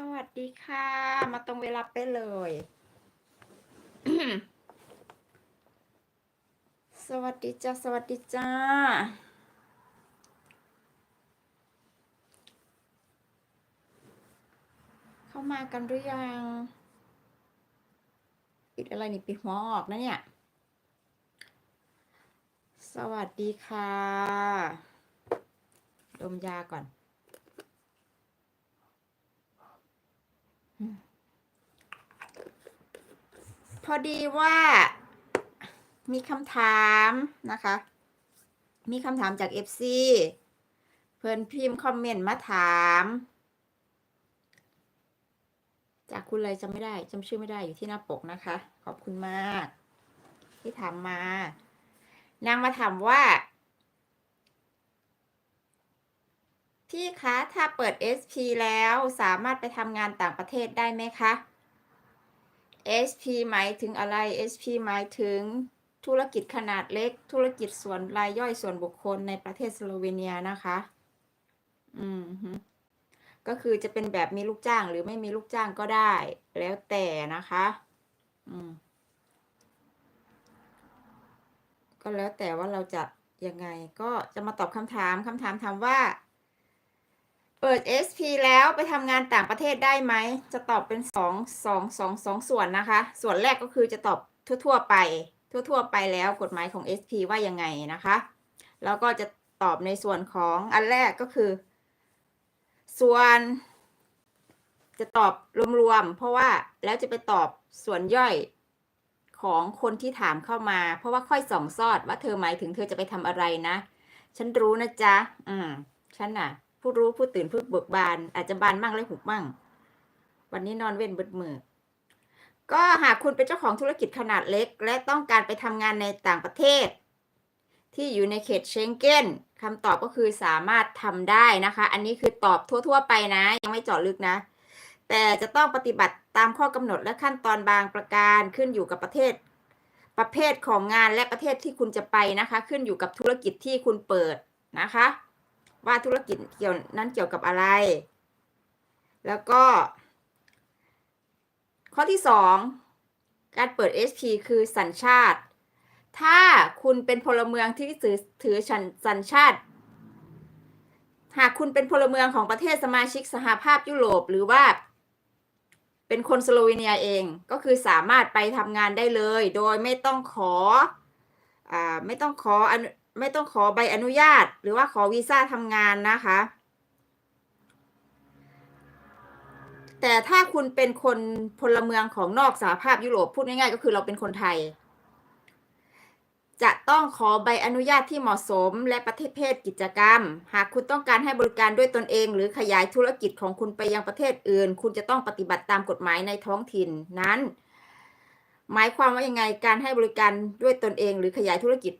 สวัสดีค่ะ มาตรงเวลาเป๊ะเลย สวัสดีจ้า สวัสดีจ้า เข้ามากันหรือยัง ปิดอะไรนี่ปิดหัวออกนะเนี่ย สวัสดีค่ะ ดมยาก่อน พอดีว่า มีคำถามนะคะ มีคำถามจาก FC เพื่อนพิมพ์คอมเมนต์มาถาม จากคุณอะไรจำไม่ได้จำชื่อไม่ได้อยู่ที่หน้าปกนะคะ ขอบคุณมาก ที่ถามมา นางมาถามว่า พี่คะ ถ้าเปิด SP แล้วสามารถไปทำงานต่างประเทศได้ไหมคะ SP หมายถึงอะไร SP หมายถึงธุรกิจขนาดเล็ก ธุรกิจส่วนรายย่อยส่วนบุคคลในประเทศสโลเวเนียนะคะ อืมก็คือจะเป็นแบบมีลูกจ้างหรือไม่มีลูกจ้างก็ได้ แล้วแต่นะคะ อืม ก็แล้วแต่ว่าเราจะยังไง ก็จะมาตอบคำถามคำถามถามว่า เปิด SP แล้วไปทำงานต่างประเทศได้ไหม จะตอบเป็นสองสองสองสองส่วนนะคะ ส่วนแรกก็คือจะตอบทั่ว ๆ ไป ทั่ว ๆ ไปแล้วกฎหมายของ SP ว่ายังไงนะคะ แล้วก็จะตอบในส่วนของอันแรกก็คือ ส่วนจะตอบรวมๆ เพราะว่าแล้วจะไปตอบส่วนย่อยของคนที่ถามเข้ามา เพราะว่าค่อยส่องซอดว่าเธอหมายถึงเธอจะไปทำอะไรนะ ฉันรู้นะจ๊ะ อืม ฉันน่ะ ผู้รู้ผู้ตื่นผู้เบิกบาน อาจจะบานมั่งและหุบมั่ง วันนี้นอนเว้นเบิดมือก็หากคุณเป็นเจ้าของธุรกิจขนาดเล็ก และต้องการไปทำงานในต่างประเทศ ที่อยู่ในเขตเชงเก้นคำตอบก็คือสามารถทำได้นะคะ อันนี้คือตอบทั่ว ๆ ไปนะ ยังไม่เจาะลึกนะ แต่จะต้องปฏิบัติตามข้อกำหนดและขั้นตอนบางประการขึ้นอยู่กับประเทศ ประเภทของงานและประเทศที่คุณจะไปนะคะ ขึ้นอยู่กับธุรกิจที่คุณเปิดนะคะ ว่าธุรกิจเกี่ยวนั้นเกี่ยวกับอะไร แล้วก็ ข้อที่สองการเปิด SP คือสัญชาติ ถ้าคุณเป็นพลเมืองที่ถือถือสัญสัญชาติ หากคุณเป็นพลเมืองของประเทศสมาชิกสหภาพยุโรปหรือว่าเป็นคนสโลวีเนียเองก็คือสามารถไปทำงานได้เลย โดยไม่ต้องขออไม่ต้องขออนุ ไม่ต้องขอใบอนุญาต หรือว่าขอวีซ่าทำงานนะคะ แต่ถ้าคุณเป็นคนพลเมืองของนอกสหภาพยุโรปพูดง่ายๆ ก็คือเราเป็นคนไทย จะต้องขอใบอนุญาตที่เหมาะสมและประเทศเพศกิจกรรม หากคุณต้องการให้บริการด้วยตนเอง หรือขยายธุรกิจของคุณไปยังประเทศอื่น คุณจะต้องปฏิบัติตามกฎหมายในท้องถิ่นนั้นหมายความว่ายังไงการให้บริการด้วยตนเอง หรือขยายธุรกิจ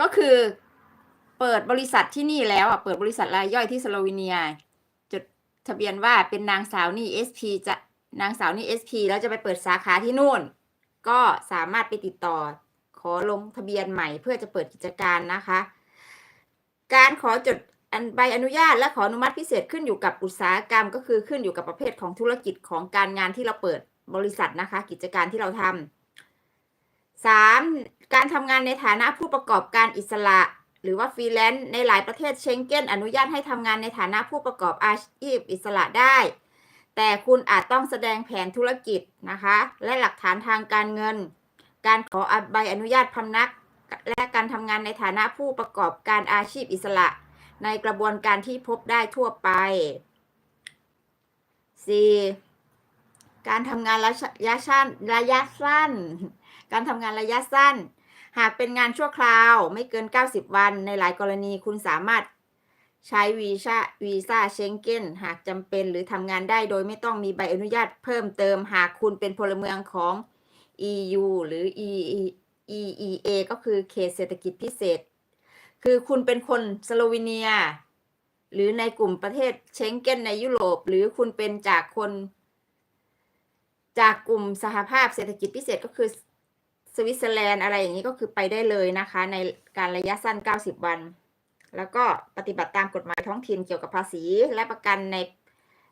ก็คือเปิดบริษัทที่นี่แล้วอะเปิดบริษัทรายย่อยที่สโลวีเนียจดทะเบียนว่าเป็นนางสาวนี่ SP จะนางสาวนี่ SP แล้วจะไปเปิดสาขาที่นู่น ก็สามารถไปติดต่อขอลงทะเบียนใหม่เพื่อจะเปิดกิจการนะคะ การขอจดใบอนุญาตและขออนุมัติพิเศษขึ้นอยู่กับอุตสาหกรรม ก็คือขึ้นอยู่กับประเภทของธุรกิจของการงานที่เราเปิดบริษัทนะคะ กิจการที่เราทำสา มการทำงานในฐานะผู้ประกอบการอิสระ หรือว่าฟรีแลนซ์ในหลายประเทศเชงเก้นอนุญาตให้ทำงานในฐานะผู้ประกอบอาชีพอิสระได้ แต่คุณอาจต้องแสดงแผนธุรกิจนะคะ และหลักฐานทางการเงิน การขอใบอนุญาตพำนัก และการทำงานในฐานะผู้ประกอบการอาชีพอิสระ ในกระบวนการที่พบได้ทั่วไป 4. การทำงานระยะสั้นระยะสั้น การทำงานระยะสั้น หากเป็นงานชั่วคราวไม่เกิน 90 วัน ในหลายกรณีคุณสามารถใช้วีซ่าวีซ่าเชงเก้นหากจำเป็นหรือทำงานได้โดยไม่ต้องมีใบอนุญาตเพิ่มเติม หากคุณเป็นพลเมืองของ EU หรือ EEA ก็คือเขตเศรษฐกิจพิเศษ คือคุณเป็นคนสโลวีเนีย หรือในกลุ่มประเทศเชงเก้นในยุโรป หรือคุณเป็นจากคน จากกลุ่มสหภาพเศรษฐกิจพิเศษก็คือ สวิตเซอร์แลนด์อะไรอย่างนี้ก็คือไปได้เลยนะคะ ในการระยะสั้น 90 วัน แล้วก็ปฏิบัติตามกฎหมายท้องถิ่นเกี่ยวกับภาษี และประกันใน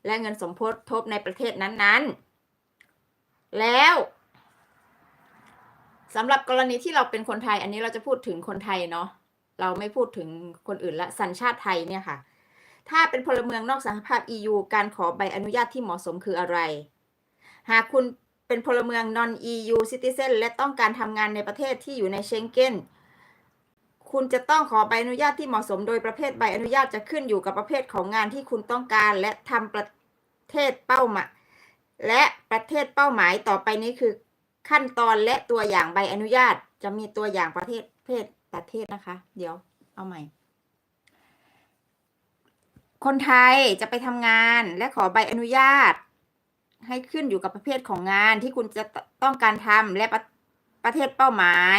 และเงินสมทบในประเทศนั้นๆ แล้วสำหรับกรณีที่เราเป็นคนไทย อันนี้เราจะพูดถึงคนไทยเนาะเราไม่พูดถึงคนอื่นละสัญชาติไทยเนี่ยค่ะ ถ้าเป็นพลเมืองนอกสหภาพ EU การขอใบอนุญาตที่เหมาะสมคืออะไร หากคุณ เป็นพลเมือง non EU citizen และต้องการทำงานในประเทศที่อยู่ในเชงเก้น คุณจะต้องขอใบอนุญาตที่เหมาะสมโดยประเภทใบอนุญาตจะขึ้นอยู่กับประเภทของงานที่คุณต้องการ และทำประเทศเป้าหมายและประเทศเป้าหมายต่อไปนี้คือขั้นตอนและตัวอย่างใบอนุญาตจะมีตัวอย่างประเทศเพศประเทศนะคะ เดี๋ยวเอาใหม่ คนไทยจะไปทำงานและขอใบอนุญาต ให้ขึ้นอยู่กับประเภทของงานที่คุณจะต้องการทำและประประเทศเป้าหมาย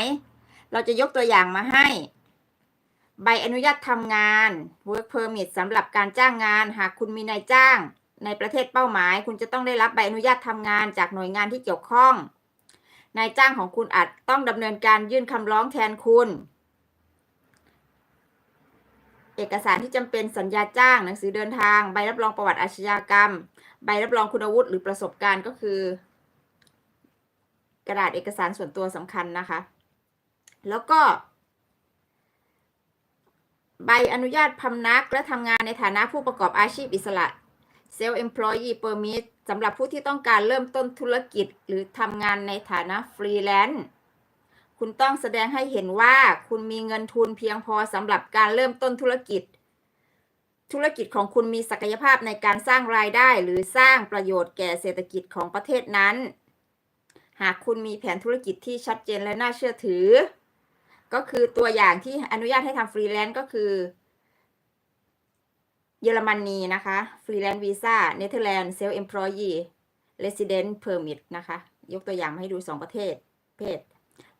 เราจะยกตัวอย่างมาให้ ใบอนุญาตทำงาน work permit สำหรับการจ้างงาน หากคุณมีนายจ้าง ในประเทศเป้าหมาย คุณจะต้องได้รับใบอนุญาตทำงานจากหน่วยงานที่เกี่ยวข้อง นายจ้างของคุณอาจต้องดำเนินการยื่นคำร้องแทนคุณเอกสารที่จำเป็นสัญญาจ้าง หนังสือเดินทาง ใบรับรองประวัติอาชญากรรม ใบรับรองคุณวุฒิหรือประสบการณ์ก็คือ กระดาษเอกสารส่วนตัวสำคัญนะคะ แล้วก็ ใบอนุญาตพำนักและทำงานในฐานะผู้ประกอบอาชีพอิสระ Self Employee Permit สำหรับผู้ที่ต้องการเริ่มต้นธุรกิจหรือทำงานในฐานะฟรีแลนซ์คุณต้องแสดงให้เห็นว่าคุณมีเงินทุนเพียงพอสำหรับการเริ่มต้นธุรกิจ ธุรกิจของคุณมีศักยภาพในการสร้างรายได้หรือสร้างประโยชน์แก่เศรษฐกิจของประเทศนั้น หากคุณมีแผนธุรกิจที่ชัดเจนและน่าเชื่อถือ ก็คือตัวอย่างที่อนุญาตให้ทำฟรีแลนซ์ก็คือ เยอรมนีนะคะฟรีแลนซ์วีซ่าเนเธอร์แลนด์เซลล์เอ p ม o y e e Resident Permit นะคะ ยกตัวอย่างมาให้ดู 2 ประเทศเพศ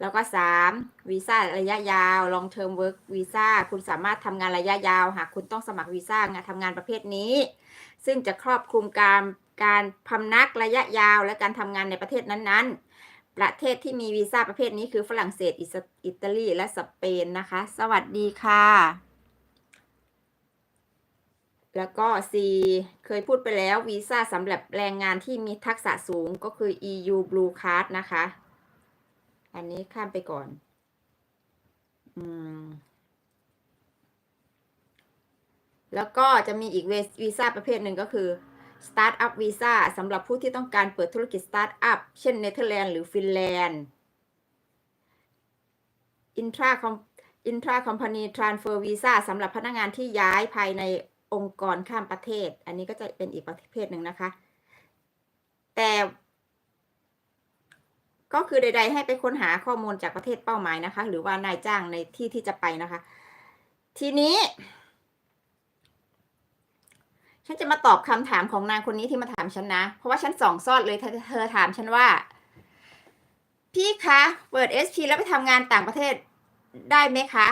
แล้วก็ 3. วีซ่าระยะยาว long term work visa คุณสามารถทำงานระยะยาว หากคุณต้องสมัครวีซ่างานทำงานประเภทนี้ ซึ่งจะครอบคลุมการการพำนักระยะยาวและการทำงานในประเทศนั้นๆ ประเทศที่มีวีซ่าประเภทนี้คือฝรั่งเศส อิตาลี และสเปนนะคะ สวัสดีค่ะ แล้วก็ C เคยพูดไปแล้ววีซ่าสำหรับแรงงานที่มีทักษะสูงก็คือ EU Blue Card นะคะ อันนี้ข้ามไปก่อน อืม แล้วก็จะมีอีกวีซ่าประเภทหนึ่งก็คือ Startup Visa สำหรับผู้ที่ต้องการเปิดธุรกิจ Startup เช่นเนเธอร์แลนด์หรือฟินแลนด์ Intra Intra Company Transfer Visa สำหรับพนักงานที่ย้ายภายในองค์กรข้ามประเทศ อันนี้ก็จะเป็นอีกประเภทหนึ่งนะคะ แต่ ก็คือใด ๆ ให้ไปค้นหาข้อมูลจากประเทศเป้าหมายนะคะ หรือว่านายจ้างในที่ที่จะไปนะคะ ทีนี้ ฉันจะมาตอบคำถามของนางคนนี้ที่มาถามฉันนะ เพราะว่าฉันส่องซอดเลยเธอถามฉันว่า พี่คะเปิด SP แล้วไปทำงานต่างประเทศได้ไหมคะ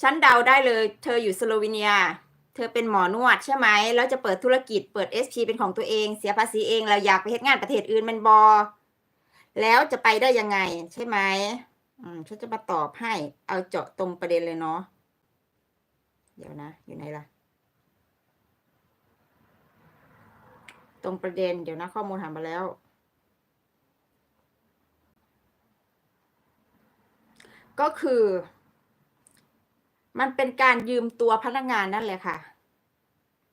ฉันเดาได้เลย เธออยู่สโลวีเนีย เธอเป็นหมอนวดใช่ไหม แล้วจะเปิดธุรกิจ เปิด SP เป็นของตัวเอง เสียภาษีเอง เราอยากไปเฮ็ดงานประเทศอื่นมันบอ แล้วจะไปได้ยังไงใช่ไหมอืมฉันจะมาตอบให้ เอาเจาะตรงประเด็นเลยเนาะเดี๋ยวนะ อยู่ไหนล่ะ ตรงประเด็นเดี๋ยวนะ ข้อมูลหามาแล้ว ก็คือ มันเป็นการยืมตัวพนักงานนั่นแหละค่ะ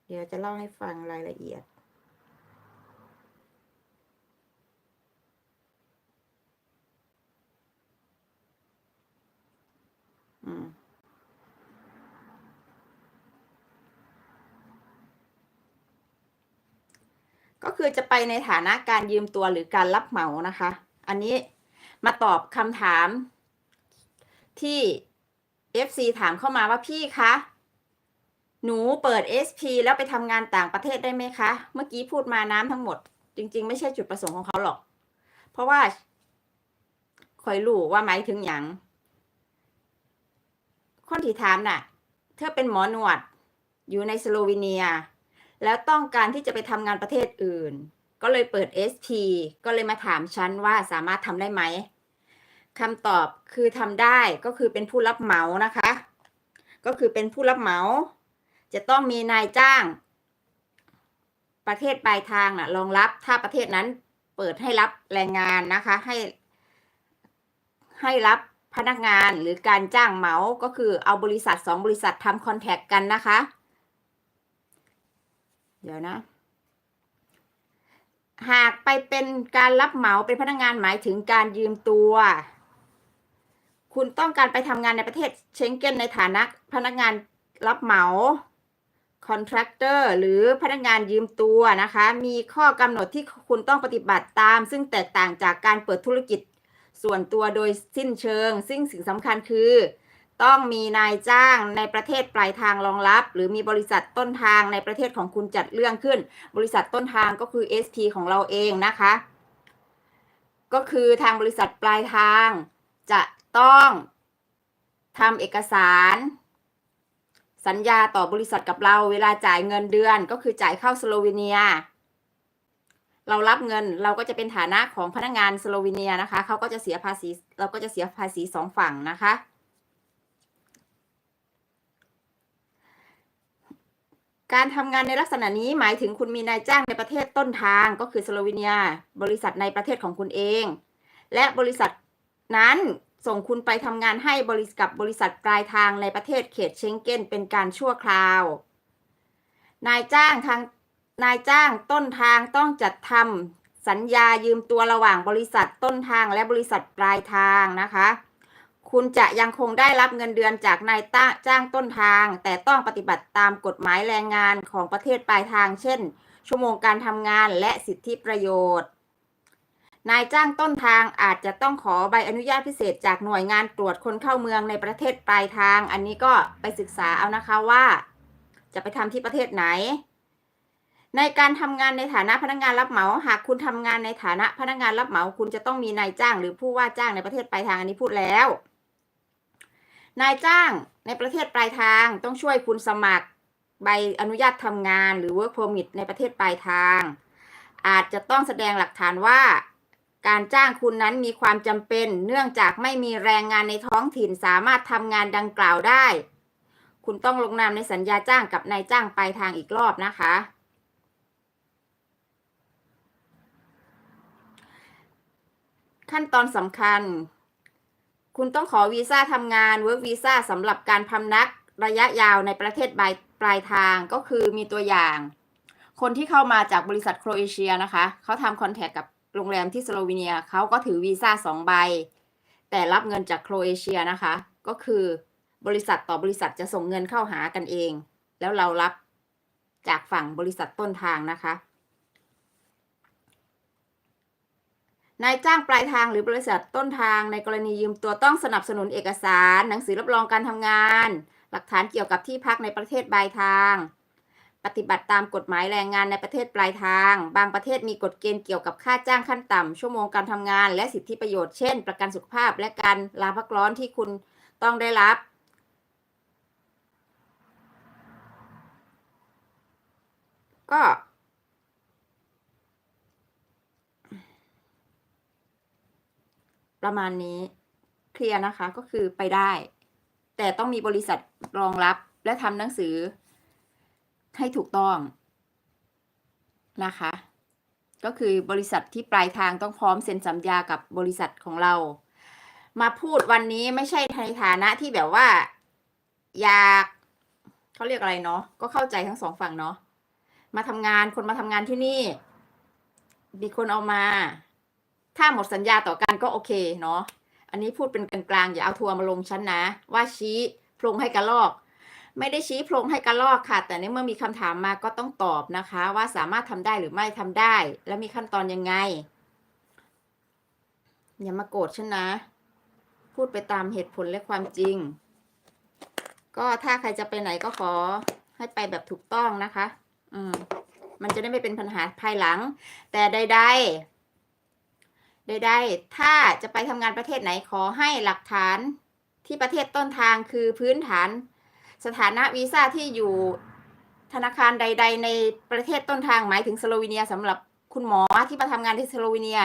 เดี๋ยวจะเล่าให้ฟังรายละเอียด อืมก็คือจะไปในฐานะการยืมตัวหรือการรับเหมานะคะ อันนี้มาตอบคำถามที่ FC ถามเข้ามาว่าพี่คะ หนูเปิด SP แล้วไปทำงานต่างประเทศได้ไหมคะ เมื่อกี้พูดมาน้ำทั้งหมด จริง ๆ ไม่ใช่จุดประสงค์ของเขาหรอก เพราะว่าคอยรู้ว่าหมายถึงอย่าง คนที่ถามน่ะ เธอเป็นหมอนวด อยู่ในสโลวีเนีย แล้วต้องการที่จะไปทำงานประเทศอื่น ก็เลยเปิด SP ก็เลยมาถามฉันว่าสามารถทำได้ไหมคำตอบคือทำได้ก็คือเป็นผู้รับเหมานะคะ ก็คือเป็นผู้รับเหมา จะต้องมีนายจ้าง ประเทศปลายทางน่ะรองรับถ้าประเทศนั้นเปิดให้รับแรงงานนะคะให้ให้รับ พนักงานหรือการจ้างเหมาก็คือเอาบริษัทสองบริษัททำคอนแทคกันนะคะ เดี๋ยวนะ หากไปเป็นการรับเหมาเป็นพนักงานหมายถึงการยืมตัว คุณต้องการไปทำงานในประเทศเชงเก้นในฐานะพนักงานรับเหมาคอนแทคเตอร์หรือพนักงานยืมตัวนะคะ มีข้อกำหนดที่คุณต้องปฏิบัติตาม ซึ่งแตกต่างจากการเปิดธุรกิจ ส่วนตัวโดยสิ้นเชิง ซึ่งสิ่งสำคัญคือ ต้องมีนายจ้างในประเทศปลายทางรองรับ หรือมีบริษัทต้นทางในประเทศของคุณจัดเรื่องขึ้น บริษัทต้นทางก็คือ SP ของเราเองนะคะ ก็คือทางบริษัทปลายทาง จะต้องทำเอกสาร สัญญาต่อบริษัทกับเราเวลาจ่ายเงินเดือน ก็คือจ่ายเข้าสโลวีเนีย เรารับเงินเราก็จะเป็นฐานะของพนักงานสโลวีเนียนะคะเขาก็จะเสียภาษีเราก็จะเสียภาษีสองฝั่งนะคะการทำงานในลักษณะนี้หมายถึงคุณมีนายจ้างในประเทศต้นทางก็คือสโลวีเนีย บริษัทในประเทศของคุณเอง และบริษัทนั้นส่งคุณไปทำงานให้บริษัทกับบริษัทปลายทางในประเทศเขตเชงเก้นเป็นการชั่วคราว นายจ้างทาง นายจ้างต้นทางต้องจัดทำสัญญายืมตัวระหว่างบริษัทต้นทางและบริษัทปลายทางนะคะ คุณจะยังคงได้รับเงินเดือนจากนายจ้างต้นทาง แต่ต้องปฏิบัติตามกฎหมายแรงงานของประเทศปลายทาง เช่น ชั่วโมงการทำงานและสิทธิประโยชน์ นายจ้างต้นทางอาจจะต้องขอใบอนุญาตพิเศษจากหน่วยงานตรวจคนเข้าเมืองในประเทศปลายทาง อันนี้ก็ไปศึกษาเอานะคะว่า จะไปทำที่ประเทศไหน ในการทำงานในฐานะพนักงานรับเหมา หากคุณทำงานในฐานะพนักงานรับเหมา คุณจะต้องมีนายจ้างหรือผู้ว่าจ้างในประเทศปลายทางอันนี้พูดแล้ว นายจ้างในประเทศปลายทางต้องช่วยคุณสมัครใบอนุญาตทำงานหรือ work permit ในประเทศปลายทาง อาจจะต้องแสดงหลักฐานว่า การจ้างคุณนั้นมีความจำเป็น เนื่องจากไม่มีแรงงานในท้องถิ่นสามารถทำงานดังกล่าวได้ คุณต้องลงนามในสัญญาจ้างกับนายจ้างปลายทางอีกรอบนะคะ ขั้นตอนสำคัญ คุณต้องขอวีซ่าทำงาน work visa สำหรับการพำนักระยะยาวในประเทศปลายปลายทางก็คือมีตัวอย่าง คนที่เข้ามาจากบริษัทโครเอเชียนะคะ เขาทำคอนแทคกับโรงแรมที่สโลวีเนียเขาก็ถือวีซ่าสองใบ แต่รับเงินจากโครเอเชียนะคะ ก็คือบริษัทต่อบริษัทจะส่งเงินเข้าหากันเอง แล้วเรารับจากฝั่งบริษัทต้นทางนะคะ นายจ้างปลายทางหรือบริษัทต้นทางในกรณียืมตัวต้องสนับสนุนเอกสาร หนังสือรับรองการทำงาน หลักฐานเกี่ยวกับที่พักในประเทศปลายทาง ปฏิบัติตามกฎหมายแรงงานในประเทศปลายทาง บางประเทศมีกฎเกณฑ์เกี่ยวกับค่าจ้างขั้นต่ำชั่วโมงการทำงาน และสิทธิประโยชน์เช่น ประกันสุขภาพและการลาพักร้อนที่คุณต้องได้รับก็ ประมาณนี้เคลียร์นะคะก็คือไปได้ แต่ต้องมีบริษัทรองรับและทำหนังสือให้ถูกต้องนะคะ ก็คือบริษัทที่ปลายทางต้องพร้อมเซ็นสัญญากับบริษัทของเรา มาพูดวันนี้ไม่ใช่ในฐานะที่แบบว่า อยากเขาเรียกอะไรเนาะก็เข้าใจทั้งสองฝั่งเนาะมาทำงานคนมาทำงานที่นี่ มีคนเอามา ถ้าหมดสัญญาต่อกันก็โอเคเนาะอันนี้พูดเป็นกลางๆอย่าเอาทัวร์มาลงชั้นนะ ว่าชี้โพรงให้กระลอก ไม่ได้ชี้โพรงให้กระลอกค่ะ แต่ในเมื่อมีคำถามมาก็ต้องตอบนะคะ ว่าสามารถทำได้หรือไม่ทำได้ และมีขั้นตอนยังไง อย่ามาโกรธฉันนะ พูดไปตามเหตุผลและความจริง ก็ถ้าใครจะไปไหนก็ขอให้ไปแบบถูกต้องนะคะ อืมมันจะได้ไม่เป็นปัญหาภายหลัง แต่ใด ๆ ใดๆถ้าจะไปทำงานประเทศไหนขอให้หลักฐานที่ประเทศต้นทางคือพื้นฐาน สถานะวีซ่าที่อยู่ธนาคารใด ๆ ในประเทศต้นทางหมายถึงสโลวีเนียสำหรับคุณหมอที่มาทำงานที่สโลวีเนีย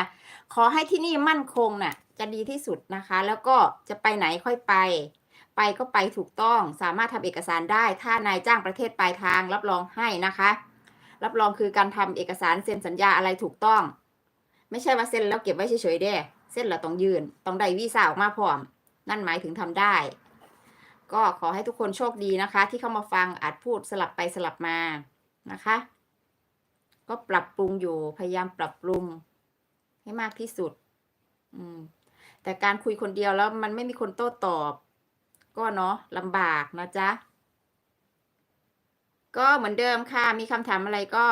ขอให้ที่นี่มั่นคงน่ะจะดีที่สุดนะคะ แล้วก็จะไปไหนค่อยไป ไปก็ไปถูกต้องสามารถทำเอกสารได้ ถ้านายจ้างประเทศปลายทางรับรองให้นะคะ รับรองคือการทำเอกสารเซ็นสัญญาอะไรถูกต้อง ไม่ใช่ว่าเซ็นแล้วเก็บไว้เฉยๆเด้เซ็นแล้วต้องยืนต้องได้วีซ่าออกมาพร้อม นั่นหมายถึงทำได้ ก็ขอให้ทุกคนโชคดีนะคะ ที่เข้ามาฟังอาจพูดสลับไปสลับมานะคะ ก็ปรับปรุงอยู่พยายามปรับปรุงให้มากที่สุด อืม แต่การคุยคนเดียวแล้วมันไม่มีคนโต้ตอบ ก็เนาะลำบากนะจ๊ะ ก็เหมือนเดิมค่ะ มีคำถามอะไรก็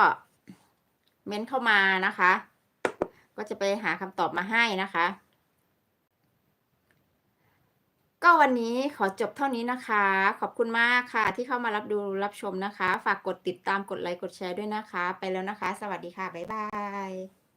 เม้นเข้ามานะคะ ก็จะไปหาคำตอบมาให้นะคะ ก็วันนี้ขอจบเท่านี้นะคะ ขอบคุณมากค่ะ ที่เข้ามารับดูรับชมนะคะ ฝากกดติดตามกดไลค์กดแชร์ด้วยนะคะ ไปแล้วนะคะ สวัสดีค่ะ บ๊ายบาย